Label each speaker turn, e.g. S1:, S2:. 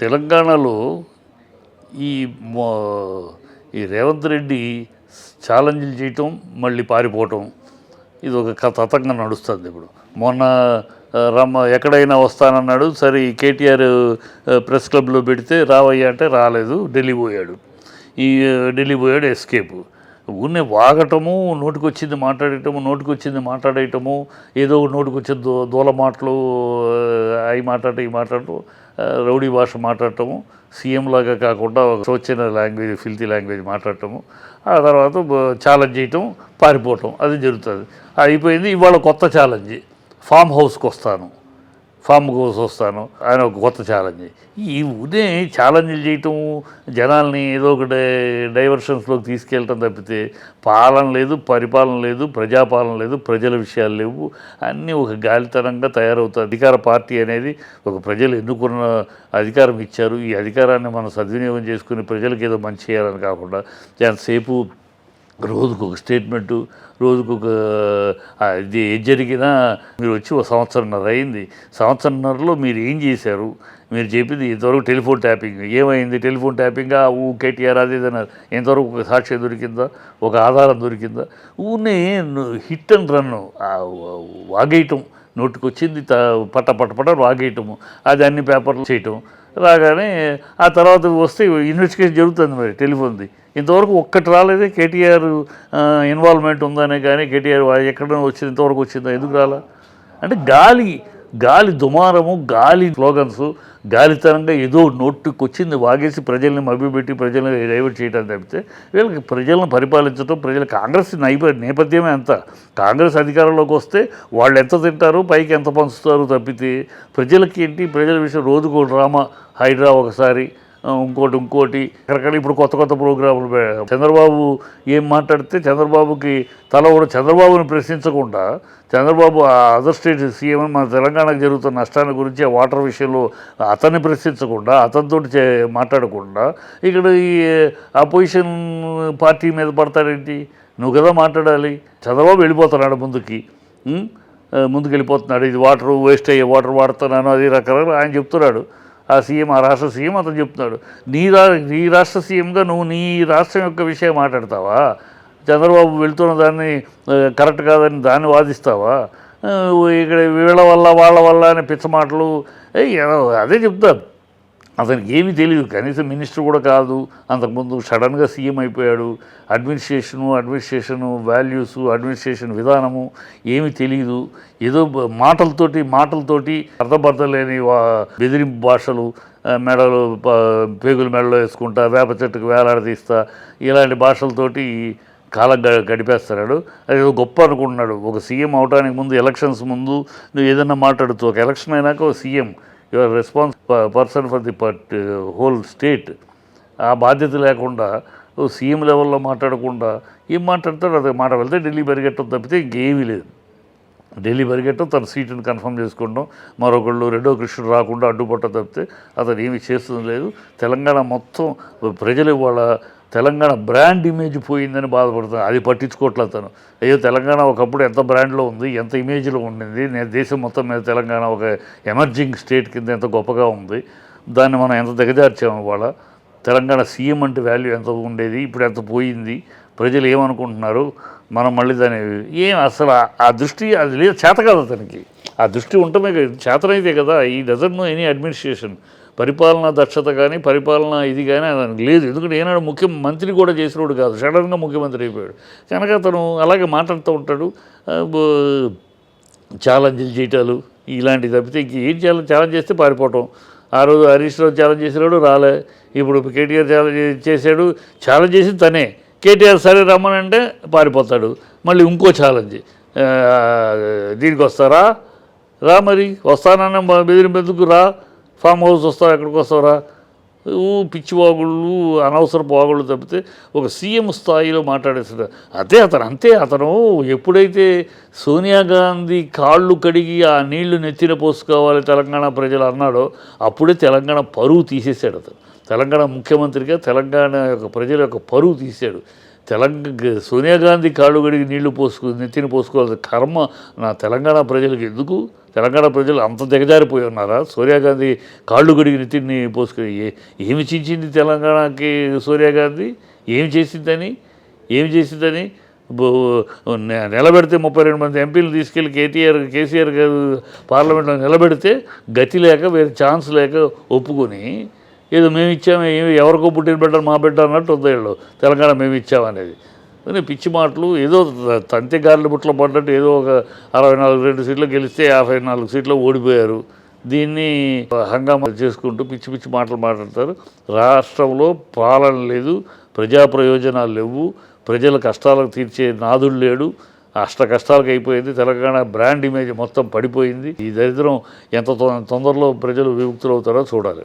S1: తెలంగాణలో ఈ ఈ రేవంత్ రెడ్డి ఛాలెంజ్లు చేయటం మళ్ళీ పారిపోవటం ఇది ఒక తతంగా నడుస్తుంది ఇప్పుడు. మొన్న రమ్మ ఎక్కడైనా వస్తానన్నాడు సరే ఈ కేటీఆర్ ప్రెస్ క్లబ్లో పెడితే రావయ్యా అంటే రాలేదు ఢిల్లీ పోయాడు. ఈ ఢిల్లీ పోయాడు ఎస్కేప్. ఊరినే వాగటము నోటికొచ్చింది మాట్లాడటము నోటికొచ్చింది మాట్లాడేయటము ఏదో నోటికొచ్చే దో దూల మాటలు అవి మాట్లాడటం ఈ మాట్లాడటం రౌడీ భాష మాట్లాడటము సీఎం లాగా కాకుండా ఒక స్వచ్ఛన లాంగ్వేజ్ ఫిల్తీ లాంగ్వేజ్ మాట్లాడటము ఆ తర్వాత ఛాలెంజ్ చేయటం పారిపోవటం అది జరుగుతుంది. అయిపోయింది ఇవాళ కొత్త ఛాలెంజ్. ఫామ్ హౌస్కి వస్తాను ఫామ్ కోసం వస్తాను. ఆయన ఒక కొత్త ఛాలెంజ్. ఈ ఉదయం ఛాలెంజ్లు చేయటం? జనాల్ని ఏదో ఒక డై- డైవర్షన్స్లోకి తీసుకెళ్ళటం తప్పితే పాలన లేదు పరిపాలన లేదు ప్రజాపాలన లేదు ప్రజల విషయాలు లేవు. అన్నీ ఒక గాలితనంగా తయారవుతాయి. అధికార పార్టీ అనేది ఒక ప్రజలు ఎన్నుకున్న అధికారం ఇచ్చారు. ఈ అధికారాన్ని మనం సద్వినియోగం చేసుకుని ప్రజలకు ఏదో మంచి చేయాలని కాకుండా ఎంతసేపు రోజుకు ఒక స్టేట్మెంటు రోజుకు ఒక ఇది ఏది జరిగినా మీరు వచ్చి ఒక సంవత్సరంన్నర అయింది. సంవత్సరంన్నరలో మీరు ఏం చేశారు? మీరు చెప్పింది ఇంతవరకు టెలిఫోన్ ట్యాపింగ్. ఏమైంది టెలిఫోన్ ట్యాపింగ్? ఊ కేటీఆర్ అది ఇది అన్నారు. ఇంతవరకు ఒక సాక్ష్యం దొరికిందా? ఒక ఆధారం దొరికిందా? ఊనే హిట్ అండ్ రన్ వాగేయటం. నోటికొచ్చింది త పట్ట పట్ట పట్ట రాగేయటము. అది అన్ని పేపర్లు చేయటం. రాగానే ఆ తర్వాత వస్తే ఇన్వెస్టిగేషన్ జరుగుతుంది మరి టెలిఫోన్ది. ఇంతవరకు ఒక్కటి రాలేదే కేటీఆర్ ఇన్వాల్వ్మెంట్ ఉందనే కానీ కేటీఆర్ ఎక్కడ వచ్చింది ఇంతవరకు వచ్చిందా? ఎందుకు రాలా? అంటే గాలి గాలి దుమారము గాలి స్లోగన్స్ గాలితనంగా ఏదో నోట్టుకు వచ్చింది వాగేసి ప్రజల్ని మభ్యపెట్టి ప్రజల్ని డైవర్ట్ చేయడం తప్పితే వీళ్ళకి ప్రజలను పరిపాలించడం ప్రజలు కాంగ్రెస్ నైప నేపథ్యమే అంత. కాంగ్రెస్ అధికారంలోకి వస్తే వాళ్ళు ఎంత తింటారు పైకి ఎంత పంచుతారు తప్పితే ప్రజలకి ఏంటి ప్రజల విషయం రోజుకో డ్రామా హైడ్రా ఒకసారి ఇంకోటి ఇంకోటి. రకరకాల ఇప్పుడు కొత్త కొత్త ప్రోగ్రాములు చంద్రబాబు ఏం మాట్లాడితే చంద్రబాబుకి తల కూడా చంద్రబాబుని ప్రశ్నించకుండా చంద్రబాబు ఆ అదర్ స్టేట్ సీఎం మన తెలంగాణకు జరుగుతున్న నష్టాన్ని గురించి ఆ వాటర్ విషయంలో అతన్ని ప్రశ్నించకుండా అతనితో చే మాట్లాడకుండా ఇక్కడ ఈ అపోజిషన్ పార్టీ మీద పడతాడేంటి? నువ్వు కదా మాట్లాడాలి. చంద్రబాబు వెళ్ళిపోతున్నాడు ముందుకి. ముందుకు వెళ్ళిపోతున్నాడు ఇది వాటర్ వేస్ట్ అయ్యే వాటర్ వాడుతున్నాను అది రకరకాల ఆయన చెప్తున్నాడు. ఆ సీఎం ఆ రాష్ట్ర సీఎం అతను చెప్తున్నాడు. నీ రా నీ రాష్ట్ర సీఎంగా నువ్వు నీ రాష్ట్రం యొక్క విషయం మాట్లాడతావా? చంద్రబాబు వెళ్తున్న దాన్ని కరెక్ట్ కాదని దాన్ని వాదిస్తావా? ఇక్కడ వీళ్ళ వల్ల వాళ్ళ వల్ల అనే పిచ్చ మాటలు ఏదో అదే చెప్తాను అతనికి ఏమీ తెలియదు కనీసం మినిస్టర్ కూడా కాదు. అంతకుముందు సడన్గా సీఎం అయిపోయాడు. అడ్మినిస్ట్రేషను అడ్మినిస్ట్రేషను వాల్యూస్ అడ్మినిస్ట్రేషన్ విధానము ఏమీ తెలియదు ఏదో మాటలతోటి మాటలతోటి అర్థబద్ధం లేని బెదిరింపు భాషలు మెడలు పేగులు పేగుల మెడలో వేసుకుంటా వేప చెట్టుకు వేలాడదీస్తా ఇలాంటి భాషలతోటి కాలం గ- గడిపేస్తున్నాడు. అది గొప్ప అనుకుంటున్నాడు. ఒక సీఎం అవడానికి ముందు ఎలక్షన్స్ ముందు నువ్వు ఏదన్నా మాట్లాడుతూ ఒక ఎలక్షన్ అయినాక ఒక CM your response person for the part whole state ఆ బాధ్యత లేకుండా సీఎం లెవెల్లో మాట్లాడకుండా ఏం మాట్లాడతాడు అది మాట వెళ్తే ఢిల్లీ పరిగెట్టడం తప్పితే ఇంకేమీ లేదు. ఢిల్లీ పరిగెట్టడం తన సీటుని కన్ఫర్మ్ చేసుకోవడం మరొకళ్ళు రెండో కృష్ణుడు రాకుండా అడ్డుపట్ట తప్పితే అతను ఏమీ చేస్తుంది లేదు. తెలంగాణ మొత్తం ప్రజలు వాళ్ళ తెలంగాణ బ్రాండ్ ఇమేజ్ పోయిందని బాధపడుతుంది అది పట్టించుకోవట్లేదు తను అయ్యో తెలంగాణ ఒకప్పుడు ఎంత బ్రాండ్లో ఉంది ఎంత ఇమేజ్లో ఉండింది నేను దేశం మొత్తం మీద తెలంగాణ ఒక ఎమర్జింగ్ స్టేట్ కింద ఎంత గొప్పగా ఉంది దాన్ని మనం ఎంత దిగజార్చాము ఇవాళ? తెలంగాణ సీఎం అంటే వాల్యూ ఎంత ఉండేది ఇప్పుడు ఎంత పోయింది? ప్రజలు ఏమనుకుంటున్నారు? మనం మళ్ళీ దాని ఏం అసలు ఆ- దృష్టి అది లేదు చేత కాదు అతనికి. ఆ దృష్టి ఉండటమే కదా చేతనైతే కదా ఈ డజన్ నో ఎనీ అడ్మినిస్ట్రేషన్. పరిపాలన దక్షత కానీ పరిపాలన ఇది కానీ అతనికి లేదు. ఎందుకంటే ఏనాడు ముఖ్యమంత్రి కూడా చేసినోడు కాదు. సడన్గా ముఖ్యమంత్రి అయిపోయాడు. కనుక అతను అలాగే మాట్లాడుతూ ఉంటాడు. ఛాలెంజ్లు చేయటాలు ఇలాంటివి తప్పితే ఇంక ఏం ఛాలెంజ్ ఛాలెంజ్ చేస్తే పారిపోవటం. ఆ రోజు హరీష్ రావు ఛాలెంజ్ చేసినాడు రాలే. ఇప్పుడు కేటీఆర్ ఛాలెంజ్ చేశాడు. ఛాలెంజ్ చేసి తనే. కేటీఆర్ సరే రమ్మనంటే పారిపోతాడు. మళ్ళీ ఇంకో ఛాలెంజ్. దీనికి వస్తారా? రా మరి. వస్తానన్న మ- బెదిరింపు ఎందుకు రా? ఫామ్ హౌస్ వస్తావు ఎక్కడికి వస్తావురా? ఊ పిచ్చి వాగుళ్ళు అనవసర వాగుళ్ళు తప్పితే ఒక సీఎం స్థాయిలో మాట్లాడేస్తాడు. అదే అతను అంతే అతను. ఎప్పుడైతే సోనియా గాంధీ కాళ్ళు కడిగి ఆ నీళ్ళు నెత్తిన పోసుకోవాలి తెలంగాణ ప్రజలు అన్నాడో అప్పుడే తెలంగాణ పరువు తీసేశాడు అతను. తెలంగాణ ముఖ్యమంత్రిగా తెలంగాణ యొక్క ప్రజల యొక్క పరువు తీశాడు. తెలంగాణ సోనియా గాంధీ కాళ్ళు గడిగి నీళ్ళు పోసుకు నెత్తిని పోసుకోవాల్సిన కర్మ నా తెలంగాణ ప్రజలకు ఎందుకు? తెలంగాణ ప్రజలు అంత దిగజారిపోయి ఉన్నారా? సోనియా గాంధీ కాళ్ళు గడిగి నెత్తిని పోసుకుని ఏమి చించింది తెలంగాణకి సోనియా గాంధీ? ఏమి చేసిందని? ఏమి చేసిందని? నిలబెడితే ముప్పై రెండు మంది ఎంపీలు తీసుకెళ్ళి కేటీఆర్ కేసీఆర్ గారు పార్లమెంట్లో నిలబెడితే గతి లేక వేరే ఛాన్స్ లేక ఒప్పుకొని ఏదో మేము ఇచ్చాము ఏమి ఎవరికో పుట్టిన బిడ్డ మా బిడ్డ అన్నట్టు ఉంది వీళ్ళు. తెలంగాణ మేము ఇచ్చామనేది. కానీ పిచ్చి మాటలు ఏదో తంతి గాలిన బుట్టలో పడ్డట్టు ఏదో ఒక అరవై నాలుగు రెండు సీట్లు గెలిస్తే యాభై నాలుగు సీట్లు ఓడిపోయారు. దీన్ని హంగామా చేసుకుంటూ పిచ్చి పిచ్చి మాటలు మాట్లాడతారు. రాష్ట్రంలో పాలన లేదు ప్రజా ప్రయోజనాలు లేవు ప్రజల కష్టాలకు తీర్చే నాదుడు లేడు. అష్ట కష్టాలకు అయిపోయింది తెలంగాణ బ్రాండ్ ఇమేజ్ మొత్తం పడిపోయింది. ఈ దరిద్రం ఎంత తొందరలో ప్రజలు విముక్తులు అవుతారో చూడాలి.